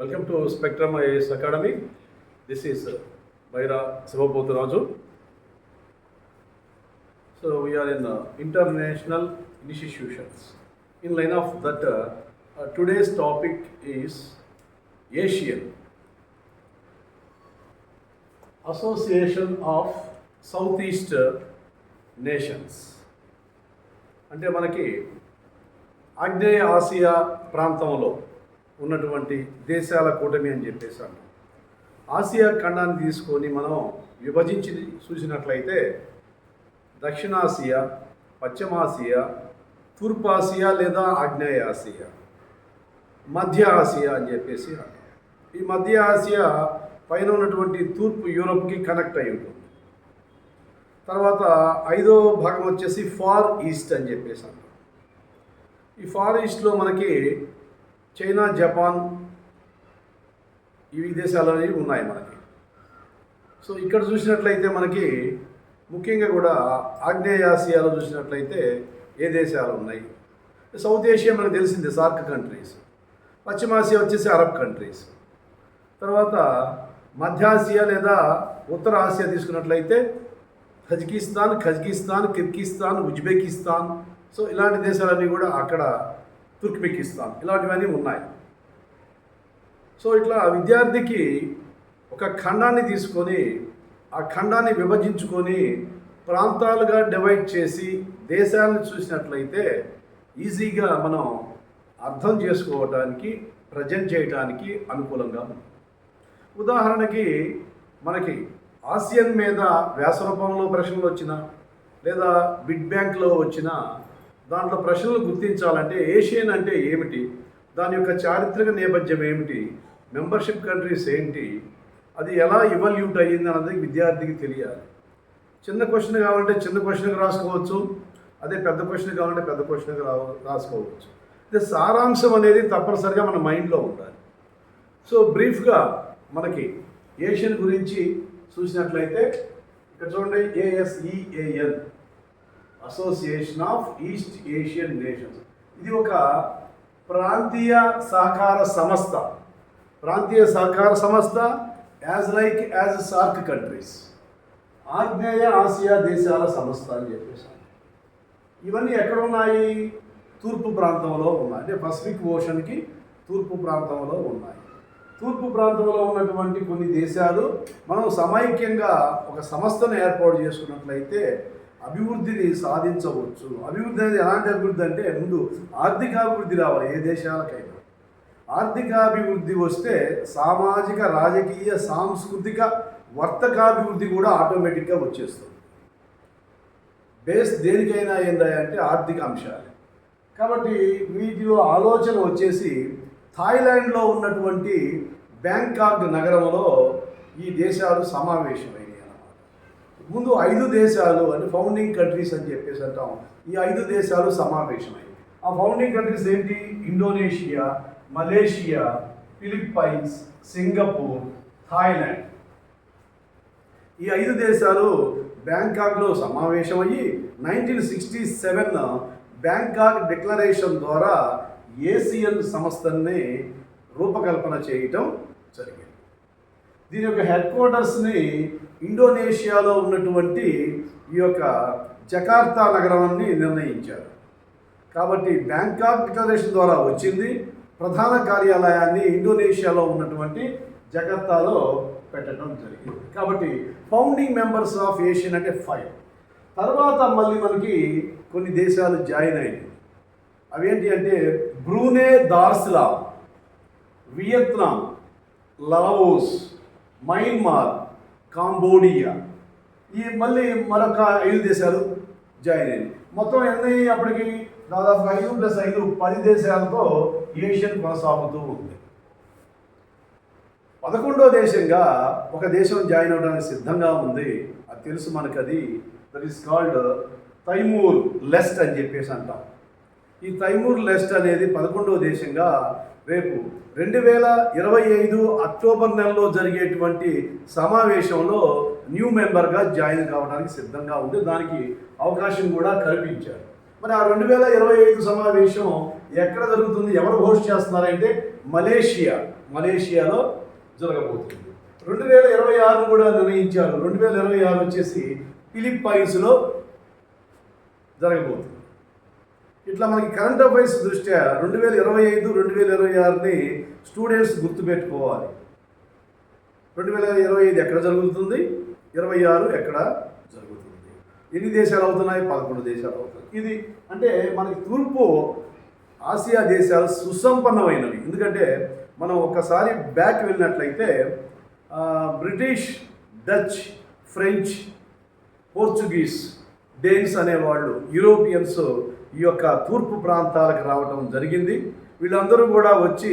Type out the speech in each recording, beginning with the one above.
Welcome to spectrum IAS academy. This is Baira Shivabhutaraju so we are in international institutions in line of that today's topic is Asian association of south east nations అంటే మనకి ఆగ్నేయ Asia ప్రాంతంలో ఉన్నటువంటి దేశాల కూటమి అని చెప్పేసి అంటాం ఆసియా ఖండాన్ని తీసుకొని మనం విభజించి చూసినట్లయితే దక్షిణాసియా పశ్చిమాసియా తూర్పాసియా లేదా ఆగ్నేయ ఆసియా మధ్య ఆసియా అని చెప్పేసి ఈ మధ్య ఆసియా పైన ఉన్నటువంటి తూర్పు యూరప్కి కనెక్ట్ అయి ఉంటుంది. తర్వాత ఐదో భాగం వచ్చేసి ఫార్ ఈస్ట్ అని చెప్పేసి అంటాం ఈ ఫార్ ఈస్ట్లో మనకి చైనా జపాన్ ఈ దేశాలు అనేవి ఉన్నాయి మనకి. సో ఇక్కడ చూసినట్లయితే మనకి ముఖ్యంగా కూడా ఆగ్నేయ ఆసియాలో చూసినట్లయితే ఏ దేశాలు ఉన్నాయి? సౌత్ ఏషియా మనకు తెలిసిందే సార్క్ కంట్రీస్. పశ్చిమాసియా వచ్చేసి అరబ్ కంట్రీస్. తర్వాత మధ్యాసియా లేదా ఉత్తర ఆసియా తీసుకున్నట్లయితే Tajikistan Kazakhstan Kyrgyzstan Uzbekistan. So ఇలాంటి దేశాలన్నీ కూడా అక్కడ తుర్క్మెకిస్తాన్ ఇలాంటివన్నీ ఉన్నాయి. సో ఇట్లా విద్యార్థికి ఒక ఖండాన్ని తీసుకొని ఆ ఖండాన్ని విభజించుకొని ప్రాంతాలుగా డివైడ్ చేసి దేశాలను చూసినట్లయితే ఈజీగా మనం అర్థం చేసుకోవడానికి ప్రజెంట్ చేయడానికి అనుకూలంగా ఉంది. ఉదాహరణకి మనకి ఆసియన్ మీద వ్యాస రూపంలో ప్రశ్నలు వచ్చిన లేదా బిడ్ బ్యాంక్లో వచ్చిన దాంట్లో ప్రశ్నలు గుర్తించాలంటే ఏషియన్ అంటే ఏమిటి? దాని యొక్క చారిత్రక నేపథ్యం ఏమిటి? మెంబర్షిప్ కంట్రీస్ ఏంటి? అది ఎలా ఇవల్యూట్ అయ్యింది అన్నది విద్యార్థికి తెలియాలి. చిన్న క్వశ్చన్ కావాలంటే చిన్న క్వశ్చన్కి రాసుకోవచ్చు. అదే పెద్ద క్వశ్చన్ కావాలంటే పెద్ద క్వశ్చన్కి రా రాసుకోవచ్చు. ఇది సారాంశం అనేది తప్పనిసరిగా మన మైండ్లో ఉండాలి. సో బ్రీఫ్గా మనకి ఏషియన్ గురించి చూసినట్లయితే ఇక్కడ చూడండి ASEAN association of east Asian nations ఇది ఒక ప్రాంతీయ సహకార సంస్థ. ప్రాంతీయ సహకార సంస్థ as like as SAARC countries ఆగ్నేయ ఆసియా దేశాల సంస్థ అని చెప్పేసి. ఇవన్నీ ఎక్కడ ఉన్నాయి తూర్పు ప్రాంతంలో ఉన్నాయి. అంటే పసిఫిక్ ఓషన్కి తూర్పు ప్రాంతంలో ఉన్నాయి. తూర్పు ప్రాంతంలో ఉన్నటువంటి కొన్ని దేశాలు మనం సమైక్యంగా ఒక సంస్థను ఏర్పాటు చేసుకున్నట్లయితే అభివృద్ధిని సాధించవచ్చు. అభివృద్ధి అనేది ఎలాంటి అభివృద్ధి అంటే ముందు ఆర్థికాభివృద్ధి రావాలి ఏ దేశాలకైనా. ఆర్థికాభివృద్ధి వస్తే సామాజిక రాజకీయ సాంస్కృతిక వర్తకాభివృద్ధి కూడా ఆటోమేటిక్గా వచ్చేస్తుంది. బేస్ దేనికైనా ఏందా ఆర్థిక అంశాలు. కాబట్టి వీటిలో ఆలోచన వచ్చేసి థాయిలాండ్లో ఉన్నటువంటి బ్యాంకాక్ నగరంలో ఈ దేశాలు సమావేశమై ముందు ఐదు దేశాలు అంటే ఫౌండింగ్ కంట్రీస్ అని చెప్పేసి అంటాం ఈ ఐదు దేశాలు సమావేశమై. ఆ ఫౌండింగ్ కంట్రీస్ ఏంటి? Indonesia Malaysia Philippines Singapore Thailand. ఈ ఐదు దేశాలు బ్యాంకాక్లో సమావేశమయ్యి nineteen sixty seven Bangkok declaration ద్వారా ఏసియన్ సంస్థని రూపకల్పన చేయటం జరిగింది. దీని యొక్క హెడ్ క్వార్టర్స్ని ఇండోనేషియాలో ఉన్నటువంటి ఈ యొక్క జకార్తా నగరాన్ని నిర్ణయించారు. కాబట్టి బ్యాంకాక్ డిక్లరేషన్ ద్వారా వచ్చింది. ప్రధాన కార్యాలయాన్ని ఇండోనేషియాలో ఉన్నటువంటి జకర్తాలో పెట్టడం జరిగింది. కాబట్టి ఫౌండింగ్ మెంబర్స్ ఆఫ్ ఏషియన్ అంటే ఫైవ్. తర్వాత మళ్ళీ మనకి కొన్ని దేశాలు జాయిన్ అయినాయి. అవేంటి అంటే Brunei Darussalam Vietnam Laos Myanmar Cambodia. ఈ మళ్ళీ మరొక ఐదు దేశాలు జాయిన్ అయ్యాయి మొత్తం ఎన్ని అప్పటికి? దాదాపు ఐదు ప్లస్ ఐదు పది దేశాలతో ఏషియన్ కొనసాగుతూ ఉంది. పదకొండో దేశంగా ఒక దేశం జాయిన్ అవడానికి సిద్ధంగా ఉంది. అది తెలుసు మనకు అది. దట్ ఈస్ కాల్డ్ తైమూర్ లెస్ట్ అని చెప్పేసి అంటాం. ఈ తైమూర్ లెస్ట్ అనేది పదకొండవ దేశంగా రేపు రెండు వేల ఇరవై ఐదు అక్టోబర్ నెలలో జరిగేటువంటి సమావేశంలో న్యూ మెంబర్గా జాయిన్ కావడానికి సిద్ధంగా ఉంది దానికి అవకాశం కూడా కల్పించారు. మరి ఆ రెండు వేల ఇరవై ఐదు సమావేశం ఎక్కడ జరుగుతుంది ఎవరు హోస్ట్ చేస్తున్నారంటే మలేషియా మలేషియాలో జరగబోతుంది. రెండు వేల ఇరవై ఆరు కూడా నిర్ణయించారు. రెండు వేల ఇరవై ఆరు వచ్చేసి ఫిలిప్పైన్స్లో జరగబోతుంది. ఇట్లా మనకి కరెంట్ అఫైర్స్ దృష్ట్యా రెండు వేల ఇరవై ఐదు రెండు వేల ఇరవై ఆరుని స్టూడెంట్స్ గుర్తుపెట్టుకోవాలి. రెండు వేల ఇరవై ఐదు ఎక్కడ జరుగుతుంది? ఇరవై ఆరు ఎక్కడ జరుగుతుంది? ఎన్ని దేశాలు అవుతున్నాయి? పదకొండు దేశాలు అవుతున్నాయి. ఇది అంటే మనకి తూర్పు ఆసియా దేశాలు సుసంపన్నమైనవి. ఎందుకంటే మనం ఒకసారి బ్యాక్ వెళ్ళినట్లయితే British Dutch French Portuguese Danes అనేవాళ్ళు యూరోపియన్స్ ఈ యొక్క తూర్పు ప్రాంతాలకు రావడం జరిగింది. వీళ్ళందరూ కూడా వచ్చి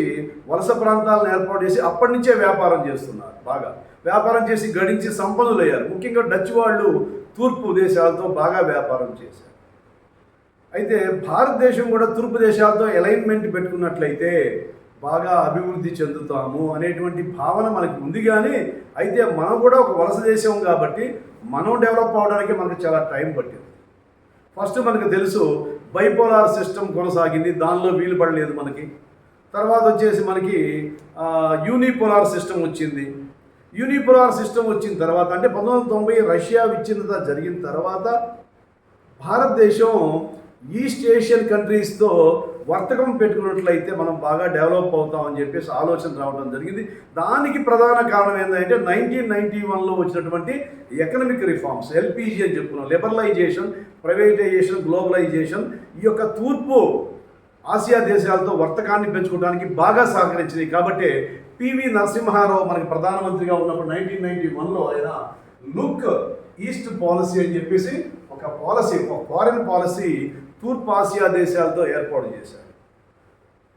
వలస ప్రాంతాలను ఏర్పాటు చేసి అప్పటి నుంచే వ్యాపారం చేస్తున్నారు. బాగా వ్యాపారం చేసి గడించి సంపన్నులయ్యారు. ముఖ్యంగా డచ్ వాళ్ళు తూర్పు దేశాలతో బాగా వ్యాపారం చేశారు. అయితే భారతదేశం కూడా తూర్పు దేశాలతో అలైన్మెంట్ పెట్టుకున్నట్లయితే బాగా అభివృద్ధి చెందుతాము అనేటువంటి భావన మనకి ఉంది కానీ అయితే మనం కూడా ఒక వలస దేశం కాబట్టి మనం డెవలప్ అవడానికి మనకు చాలా టైం పట్టింది. ఫస్ట్ మనకు తెలుసు బైపోలార్ సిస్టమ్ కొనసాగింది. దానిలో వీలు పడలేదు మనకి. తర్వాత వచ్చేసి మనకి యూనిపోలార్ సిస్టమ్ వచ్చింది. యూనిపోలార్ సిస్టమ్ వచ్చిన తర్వాత అంటే పంతొమ్మిది వందల తొంభై రష్యా విచ్ఛిన్నత జరిగిన తర్వాత భారతదేశం ఈస్ట్ ఏషియన్ కంట్రీస్తో వర్తకం పెట్టుకున్నట్లయితే మనం బాగా డెవలప్ అవుతామని చెప్పేసి ఆలోచన రావడం జరిగింది. దానికి ప్రధాన కారణం ఏంటంటే నైన్టీన్ నైన్టీ వన్లో వచ్చినటువంటి ఎకనమిక్ రిఫార్మ్స్ ఎల్పిజి అని చెప్పుకున్నాం. లిబరలైజేషన్ ప్రైవేటైజేషన్ గ్లోబలైజేషన్ ఈ యొక్క తూర్పు ఆసియా దేశాలతో వర్తకాన్ని పెంచుకోవడానికి బాగా సహకరించింది కాబట్టి పివి నరసింహారావు మనకి ప్రధానమంత్రిగా ఉన్నప్పుడు నైన్టీన్ నైన్టీ వన్లో ఆయన లుక్ ఈస్ట్ పాలసీ అని చెప్పేసి ఒక పాలసీ ఫారిన్ ఫారెన్ పాలసీ తూర్పు ఆసియా దేశాలతో ఏర్పాటు చేశారు.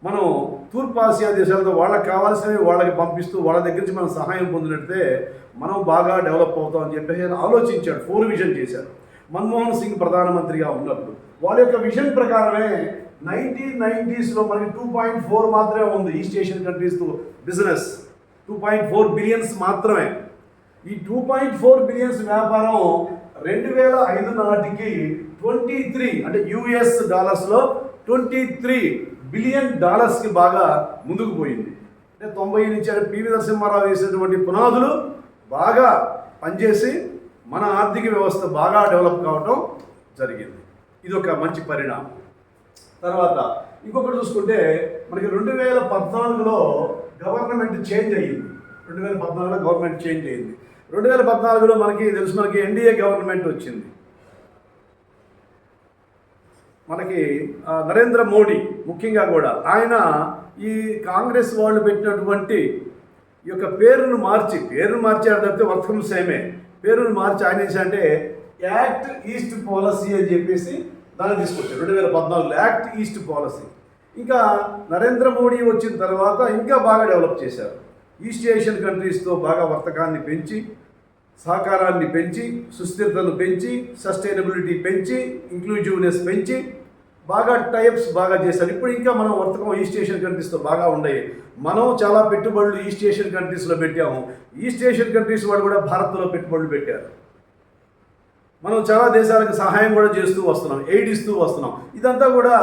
మనం తూర్పు ఆసియా దేశాలతో వాళ్ళకి కావాల్సినవి వాళ్ళకి పంపిస్తూ వాళ్ళ దగ్గర నుంచి మనం సహాయం పొందినట్టే మనం బాగా డెవలప్ అవుతాం అని చెప్పేసి ఆలోచించాడు ఫోర్ విజన్ చేశారు. మన్మోహన్ సింగ్ ప్రధానమంత్రిగా ఉన్నప్పుడు. వాళ్ళ యొక్క విజన్ ప్రకారమే నైన్టీన్ నైంటీస్లో మనకి టూ పాయింట్ ఫోర్ మాత్రమే ఉంది east Asian కంట్రీస్తో business. Two point four billions మాత్రమే. ఈ టూ పాయింట్ ఫోర్ బిలియన్స్ వ్యాపారం రెండు వేల ఐదు నాటికి ట్వంటీ త్రీ అంటే యుఎస్ డాలర్స్లో ట్వంటీ త్రీ బిలియన్ డాలర్స్కి బాగా ముందుకు పోయింది. అంటే తొంభై నుంచి అంటే పివి నరసింహారావు వేసినటువంటి పునాదులు బాగా పనిచేసి మన ఆర్థిక వ్యవస్థ బాగా డెవలప్ కావటం జరిగింది. ఇది ఒక మంచి పరిణామం. తర్వాత ఇంకొకటి చూసుకుంటే మనకి రెండు వేల పద్నాలుగులో గవర్నమెంట్ చేంజ్ అయ్యింది. రెండు వేల పద్నాలుగులో గవర్నమెంట్ చేంజ్ అయ్యింది. రెండు వేల పద్నాలుగులో మనకి తెలుసు మనకి ఎన్డీఏ గవర్నమెంట్ వచ్చింది. మనకి నరేంద్ర మోడీ ముఖ్యంగా కూడా ఆయన ఈ కాంగ్రెస్ వాళ్ళు పెట్టినటువంటి ఈ యొక్క పేరును మార్చి పేరును మార్చారు తప్పితే వర్క్ సేమే. పేరును మార్చి ఆయన ఏంటి అంటే యాక్ట్ ఈస్ట్ పాలసీ అని చెప్పేసి దాన్ని తీసుకొచ్చారు రెండు వేల పద్నాలుగులో యాక్ట్ ఈస్ట్ పాలసీ. ఇంకా నరేంద్ర మోడీ వచ్చిన తర్వాత ఇంకా బాగా డెవలప్ చేశారు. ఈస్ట్ ఏషియన్ కంట్రీస్తో బాగా వర్తకాన్ని పెంచి సహకారాన్ని పెంచి సుస్థిరతను పెంచి సస్టైనబిలిటీ పెంచి ఇంక్లూజివ్నెస్ పెంచి బాగా టైప్స్ బాగా చేశారు. ఇప్పుడు ఇంకా మనం వర్తకం ఈస్ట్ ఏషియన్ కంట్రీస్తో బాగా ఉన్నాయి మనం చాలా పెట్టుబడులు ఈస్ట్ ఏషియన్ కంట్రీస్లో పెట్టాము. ఈస్ట్ ఏషియన్ కంట్రీస్ వాళ్ళు కూడా భారత్లో పెట్టుబడులు పెట్టారు. మనం చాలా దేశాలకు సహాయం కూడా చేస్తూ వస్తున్నాం ఎయిడ్ ఇస్తూ వస్తున్నాం. ఇదంతా కూడా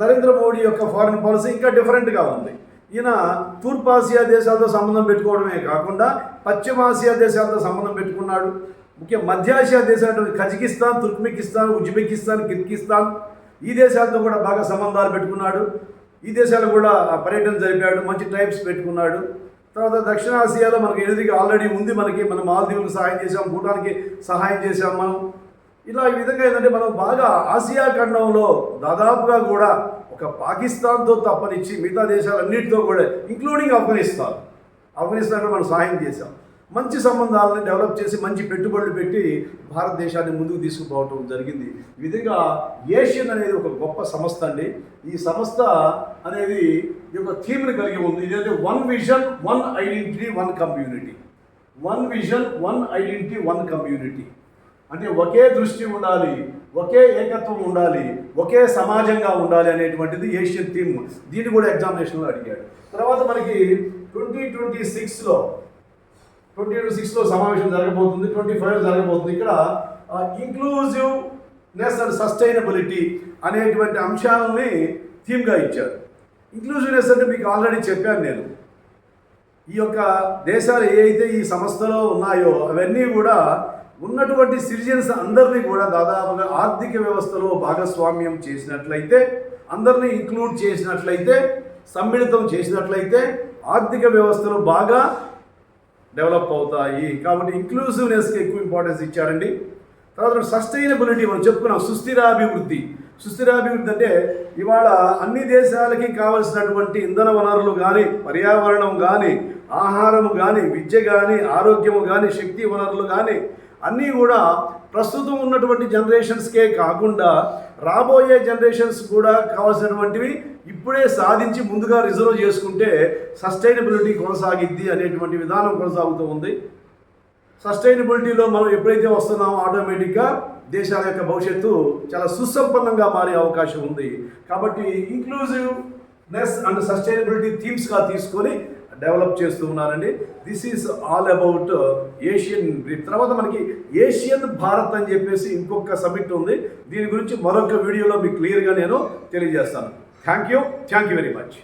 నరేంద్ర మోడీ యొక్క ఫారిన్ పాలసీ ఇంకా డిఫరెంట్గా ఉంది. ఈయన తూర్పాసియా దేశాలతో సంబంధం పెట్టుకోవడమే కాకుండా పశ్చిమ ఆసియా దేశాలతో సంబంధం పెట్టుకున్నాడు. ముఖ్య మధ్య ఆసియా దేశాలు కజకిస్తాన్ తుర్క్మికిస్తాన్ ఉజ్బెకిస్తాన్ కిర్గిస్తాన్ ఈ దేశాలతో కూడా బాగా సంబంధాలు పెట్టుకున్నాడు. ఈ దేశాలు కూడా పర్యటన జరిపాడు మంచి టైప్స్ పెట్టుకున్నాడు. తర్వాత దక్షిణ ఆసియాలో మనకి ఎదురుగా ఆల్రెడీ ఉంది మనకి మనం మాల్దీవులకు సహాయం చేసాం భూటాన్కి సహాయం చేసాం మనం. ఇలా ఈ విధంగా ఏంటంటే మనం బాగా ఆసియా ఖండంలో దాదాపుగా కూడా ఒక పాకిస్తాన్తో తప్పనిచ్చి మిగతా దేశాలన్నిటితో కూడా ఇంక్లూడింగ్ ఆఫ్ఘనిస్తాన్. ఆఫ్ఘనిస్తాన్లో మనం సహాయం చేశాం. మంచి సంబంధాలను డెవలప్ చేసి మంచి పెట్టుబడులు పెట్టి భారతదేశాన్ని ముందుకు తీసుకుపోవటం జరిగింది. ఈ విధంగా ఏషియన్ అనేది ఒక గొప్ప సంస్థ అండి. ఈ సంస్థ అనేది ఈ యొక్క థీమ్ని కలిగి ఉంది. ఇదైతే one vision one identity one community. One vision one identity one community. అంటే ఒకే దృష్టి ఉండాలి ఒకే ఏకత్వం ఉండాలి ఒకే సమాజంగా ఉండాలి అనేటువంటిది ఏషియన్ థీమ్. దీన్ని కూడా ఎగ్జామినేషన్లో అడిగాడు. తర్వాత మనకి ట్వంటీ ట్వంటీ సిక్స్లో ట్వంటీ ట్వంటీ సిక్స్లో సమావేశం జరగబోతుంది ట్వంటీ ఫైవ్ జరగబోతుంది. ఇక్కడ ఇంక్లూజివ్ నెస్ అండ్ సస్టైనబిలిటీ అనేటువంటి అంశాలని థీమ్గా ఇచ్చారు. ఇంక్లూజివ్నెస్ అంటే మీకు ఆల్రెడీ చెప్పాను నేను. ఈ యొక్క దేశాలు ఏ అయితే ఈ సంస్థలో ఉన్నాయో అవన్నీ కూడా ఉన్నటువంటి సిటిజన్స్ అందరినీ కూడా దాదాపుగా ఆర్థిక వ్యవస్థలో భాగస్వామ్యం చేసినట్లయితే అందరినీ ఇంక్లూడ్ చేసినట్లయితే సమ్మిళితం చేసినట్లయితే ఆర్థిక వ్యవస్థలు బాగా డెవలప్ అవుతాయి. కాబట్టి ఇంక్లూసివ్నెస్కి ఎక్కువ ఇంపార్టెన్స్ ఇచ్చారండి. తర్వాత సస్టైనబిలిటీ మనం చెప్పుకున్నాం సుస్థిరాభివృద్ధి. సుస్థిరాభివృద్ధి అంటే ఇవాళ అన్ని దేశాలకి కావలసినటువంటి ఇంధన వనరులు కానీ పర్యావరణం కానీ ఆహారం కానీ విద్య కానీ ఆరోగ్యము కానీ శక్తి వనరులు కానీ అన్నీ కూడా ప్రస్తుతం ఉన్నటువంటి జనరేషన్స్కే కాకుండా రాబోయే జనరేషన్స్ కూడా కావాల్సినటువంటివి ఇప్పుడే సాధించి ముందుగా రిజర్వ్ చేసుకుంటే సస్టైనబిలిటీ కొనసాగిద్ది అనేటువంటి విధానం కొనసాగుతూ ఉంది. సస్టైనబిలిటీలో మనం ఎప్పుడైతే వస్తున్నామో ఆటోమేటిక్గా దేశాల యొక్క భవిష్యత్తు చాలా సుసంపన్నంగా మారే అవకాశం ఉంది. కాబట్టి ఇంక్లూజివ్నెస్ అండ్ సస్టైనబిలిటీ థీమ్స్గా తీసుకొని డెవలప్ చేస్తూ ఉన్నారండి. This is all about ASEAN తర్వాత మనకి ఏషియన్ భారత్ అని చెప్పేసి ఇంకొక సబ్మిట్ ఉంది. దీని గురించి మరొక వీడియోలో మీకు క్లియర్గా నేను తెలియజేస్తాను. Thank you thank you very much